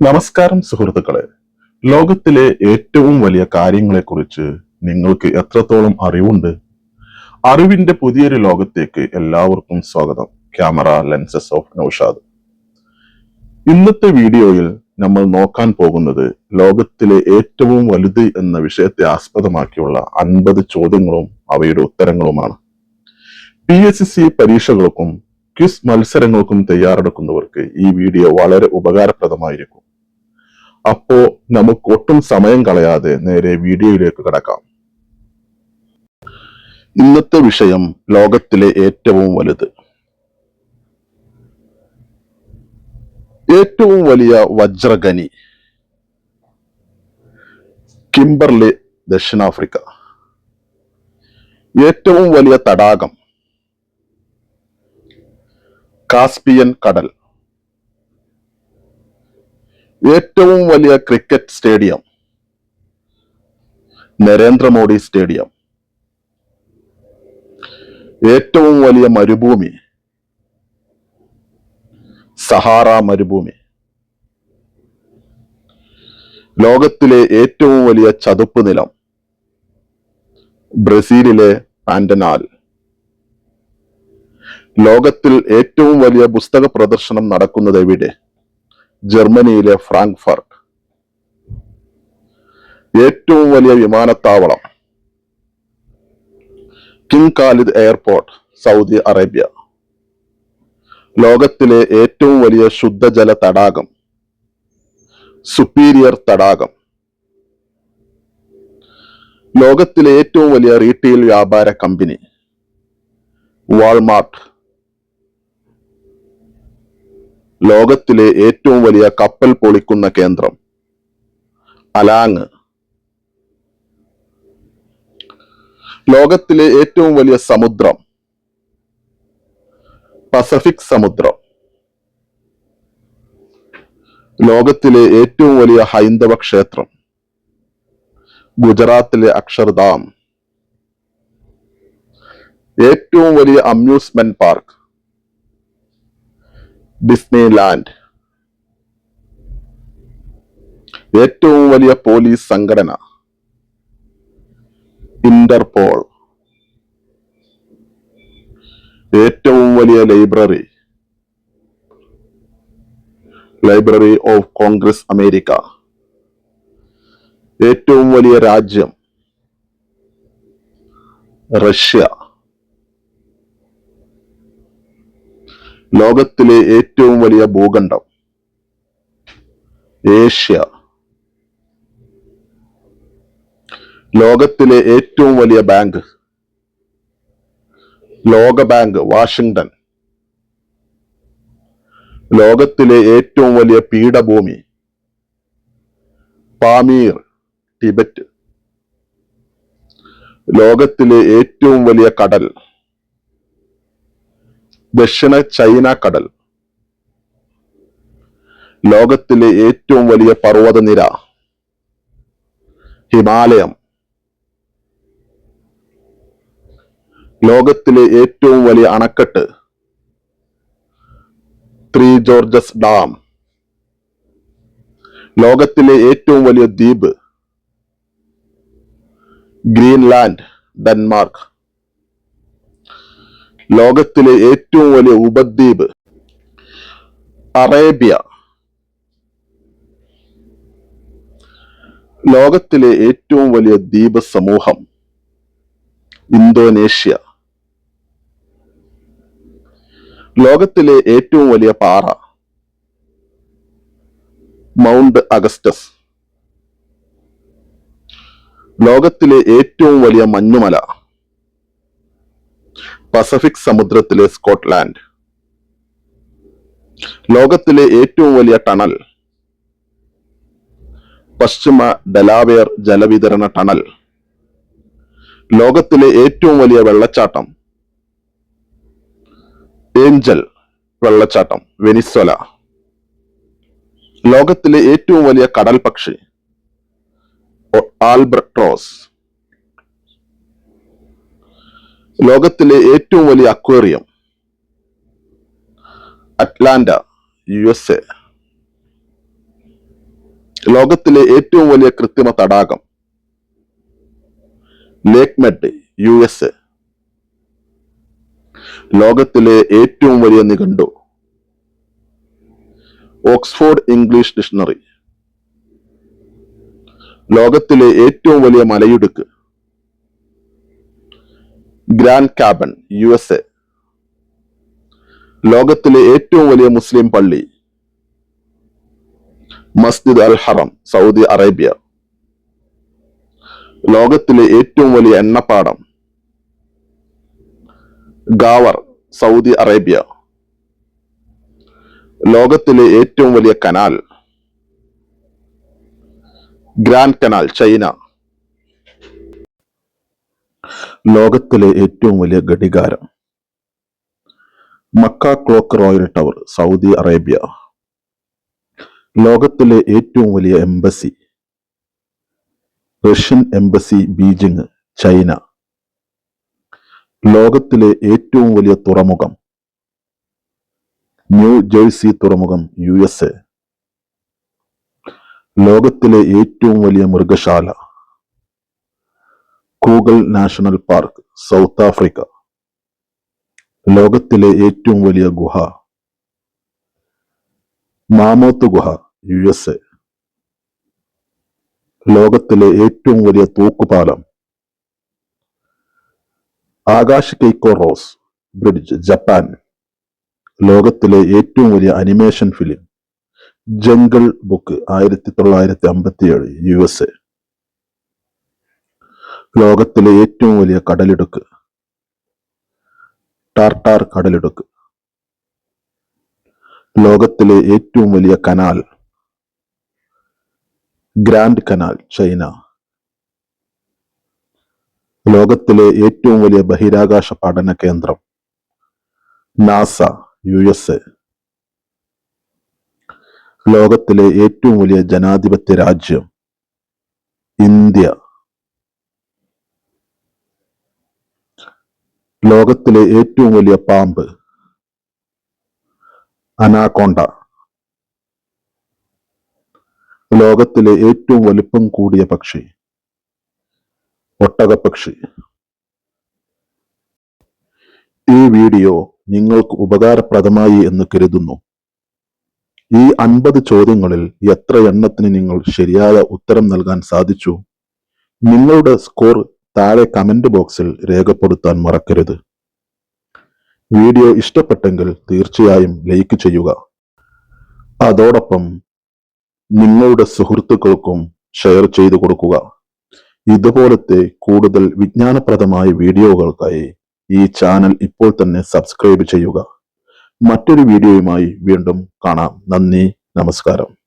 നമസ്കാരം സുഹൃത്തുക്കളെ. ലോകത്തിലെ ഏറ്റവും വലിയ കാര്യങ്ങളെക്കുറിച്ച് നിങ്ങൾക്ക് എത്രത്തോളം അറിവുണ്ട്? അറിവിന്റെ പുതിയൊരു ലോകത്തേക്ക് എല്ലാവർക്കും സ്വാഗതം. Camera lenses of Naushad. ഇന്നത്തെ വീഡിയോയിൽ നമ്മൾ നോക്കാൻ പോകുന്നത് ലോകത്തിലെ ഏറ്റവും വലുത് എന്ന വിഷയത്തെ ആസ്പദമാക്കിയുള്ള അൻപത് ചോദ്യങ്ങളും അവയുടെ ഉത്തരങ്ങളുമാണ്. പി എസ് സി പരീക്ഷകൾക്കും ക്വിസ് മത്സരങ്ങൾക്കും തയ്യാറെടുക്കുന്നവർക്ക് ഈ വീഡിയോ വളരെ ഉപകാരപ്രദമായിരിക്കും. അപ്പോ നമുക്ക് ഒട്ടും സമയം കളയാതെ നേരെ വീഡിയോയിലേക്ക് കടക്കാം. ഇന്നത്തെ വിഷയം ലോകത്തിലെ ഏറ്റവും വലുത്. ഏറ്റവും വലിയ വജ്രഖനി കിംബർലി ദക്ഷിണാഫ്രിക്ക. ഏറ്റവും വലിയ തടാകം. കാസ്പിയൻ കടൽ. ഏറ്റവും വലിയ ക്രിക്കറ്റ് സ്റ്റേഡിയം. നരേന്ദ്രമോദി സ്റ്റേഡിയം. ഏറ്റവും വലിയ മരുഭൂമി. സഹാറ മരുഭൂമി. ലോകത്തിലെ ഏറ്റവും വലിയ ചതുപ്പ് നിലം. ബ്രസീലിലെ പാൻഡനാൽ ലോകത്തിൽ ഏറ്റവും വലിയ പുസ്തക പ്രദർശനം നടക്കുന്നത് എവിടെ? ജർമ്മനിയിലെ ഫ്രാങ്ക്ഫർട്ട്. ഏറ്റവും വലിയ വിമാനത്താവളം. King Khalid airport Saudi Arabia. ലോകത്തിലെ ഏറ്റവും വലിയ ശുദ്ധജല തടാകം. സുപ്പീരിയർ തടാകം. ലോകത്തിലെ ഏറ്റവും വലിയ റീറ്റെയിൽ വ്യാപാര കമ്പനി. വാൾമാർട്ട് ലോകത്തിലെ ഏറ്റവും വലിയ കപ്പൽ പൊളിക്കുന്ന കേന്ദ്രം. അലാങ്. ലോകത്തിലെ ഏറ്റവും വലിയ സമുദ്രം. പസഫിക് സമുദ്രം. ലോകത്തിലെ ഏറ്റവും വലിയ ഹൈന്ദവ ക്ഷേത്രം. ഗുജറാത്തിലെ അക്ഷർധാം. ഏറ്റവും വലിയ അമ്യൂസ്മെന്റ് പാർക്ക്. ഡിസ്നി ലാൻഡ് ഏറ്റവും വലിയ പോലീസ് സംഘടന ഇന്റർപോൾ. ഏറ്റവും വലിയ library. Library of Congress America. ഏറ്റവും വലിയ രാജ്യം റഷ്യ. ലോകത്തിലെ ഏറ്റവും വലിയ ഭൂഖണ്ഡം. ഏഷ്യ. ലോകത്തിലെ ഏറ്റവും വലിയ ബാങ്ക്. ലോക ബാങ്ക് വാഷിംഗ്ടൺ ലോകത്തിലെ ഏറ്റവും വലിയ പീഠഭൂമി. Pamir Tibet. ലോകത്തിലെ ഏറ്റവും വലിയ കടൽ. ദക്ഷിണ ചൈന കടൽ. ലോകത്തിലെ ഏറ്റവും വലിയ പർവതനിര ഹിമാലയം. ലോകത്തിലെ ഏറ്റവും വലിയ അണക്കെട്ട് ത്രീ ജോർജസ് ഡാം. ലോകത്തിലെ ഏറ്റവും വലിയ ദ്വീപ് ഗ്രീൻലാൻഡ് ഡെൻമാർക്ക്. ലോകത്തിലെ ഏറ്റവും വലിയ ഉപദ്വീപ് അറേബ്യ. ലോകത്തിലെ ഏറ്റവും വലിയ ദ്വീപ് സമൂഹം ഇന്തോനേഷ്യ. ലോകത്തിലെ ഏറ്റവും വലിയ പാറ മൗണ്ട് അഗസ്റ്റസ്. ലോകത്തിലെ ഏറ്റവും വലിയ മഞ്ഞുമല പസഫിക് സമുദ്രത്തിലെ സ്കോട്ട്ലാൻഡ്. ലോകത്തിലെ ഏറ്റവും വലിയ ടണൽ. പശ്ചിമ ഡലാവേർ ജലവിതരണ ടണൽ. ലോകത്തിലെ ഏറ്റവും വലിയ വെള്ളച്ചാട്ടം. ഏഞ്ചൽ വെള്ളച്ചാട്ടം വെനിസ്വല. ലോകത്തിലെ ഏറ്റവും വലിയ കടൽ പക്ഷി ഒ- ലോകത്തിലെ ഏറ്റവും വലിയ aquarium. Atlanta U S A ലോകത്തിലെ ഏറ്റവും വലിയ കൃത്രിമ തടാകം. Lake Mead U S A ലോകത്തിലെ ഏറ്റവും വലിയ നിഘണ്ടു. Oxford English dictionary. ലോകത്തിലെ ഏറ്റവും വലിയ മലയിടുക്ക്. Grand Canyon U S A ലോകത്തിലെ ഏറ്റവും വലിയ മുസ്ലിം പള്ളി മസ്ജിദ് അൽ ഹറം സൗദി അറേബ്യ. ലോകത്തിലെ ഏറ്റവും വലിയ എണ്ണപ്പാടം ഗാവർ സൗദി അറേബ്യ. ലോകത്തിലെ ഏറ്റവും വലിയ കനാൽ ഗ്രാൻഡ് കനാൽ ചൈന. ലോകത്തിലെ ഏറ്റവും വലിയ ഘടികാരം. Mecca clock royal tower Saudi Arabia. ലോകത്തിലെ ഏറ്റവും വലിയ embassy. Russian embassy Beijing China. ലോകത്തിലെ ഏറ്റവും വലിയ തുറമുഖം. ന്യൂ ജേഴ്സി തുറമുഖം യു എസ് എ. ലോകത്തിലെ ഏറ്റവും വലിയ മൃഗശാല. Kruger National Park South Africa. ലോകത്തിലെ ഏറ്റവും വലിയ ഗുഹ. മാമോത്ത് ഗുഹ യു എസ് എ ലോകത്തിലെ ഏറ്റവും വലിയ തൂക്കുപാലം. ആകാശ് കെയ്ക്കോ റോസ് ബ്രിഡ്ജ് ജപ്പാൻ. ലോകത്തിലെ ഏറ്റവും വലിയ അനിമേഷൻ ഫിലിം ജംഗിൾ ബുക്ക് ആയിരത്തി തൊള്ളായിരത്തി അമ്പത്തിയേഴ് യു എസ് എ ലോകത്തിലെ ഏറ്റവും വലിയ കടലിടുക്ക്. ടാർട്ടാർ കടലിടുക്ക്. ലോകത്തിലെ ഏറ്റവും വലിയ കനാൽ. Grand canal China. ലോകത്തിലെ ഏറ്റവും വലിയ ബഹിരാകാശ പഠന കേന്ദ്രം. നാസ യു എസ് എ ലോകത്തിലെ ഏറ്റവും വലിയ ജനാധിപത്യ രാജ്യം ഇന്ത്യ. ലോകത്തിലെ ഏറ്റവും വലിയ പാമ്പ്. അനാക്കോണ്ട ലോകത്തിലെ ഏറ്റവും വലിപ്പം കൂടിയ പക്ഷി. ഒട്ടകപ്പക്ഷി ഈ വീഡിയോ നിങ്ങൾക്ക് ഉപകാരപ്രദമായി എന്ന് കരുതുന്നു. ഈ അൻപത് ചോദ്യങ്ങളിൽ എത്ര എണ്ണത്തിന് നിങ്ങൾ ശരിയായ ഉത്തരം നൽകാൻ സാധിച്ചു? നിങ്ങളുടെ സ്കോർ താഴെ കമന്റ് ബോക്സിൽ രേഖപ്പെടുത്താൻ മറക്കരുത്. വീഡിയോ ഇഷ്ടപ്പെട്ടെങ്കിൽ തീർച്ചയായും ലൈക്ക് ചെയ്യുക. അതോടൊപ്പം നിങ്ങളുടെ സുഹൃത്തുക്കൾക്കും ഷെയർ ചെയ്തു കൊടുക്കുക. ഇതുപോലത്തെ കൂടുതൽ വിജ്ഞാനപ്രദമായ വീഡിയോകൾക്കായി ഈ ചാനൽ ഇപ്പോൾ തന്നെ സബ്സ്ക്രൈബ് ചെയ്യുക. മറ്റൊരു വീഡിയോയുമായി വീണ്ടും കാണാം. നന്ദി നമസ്കാരം.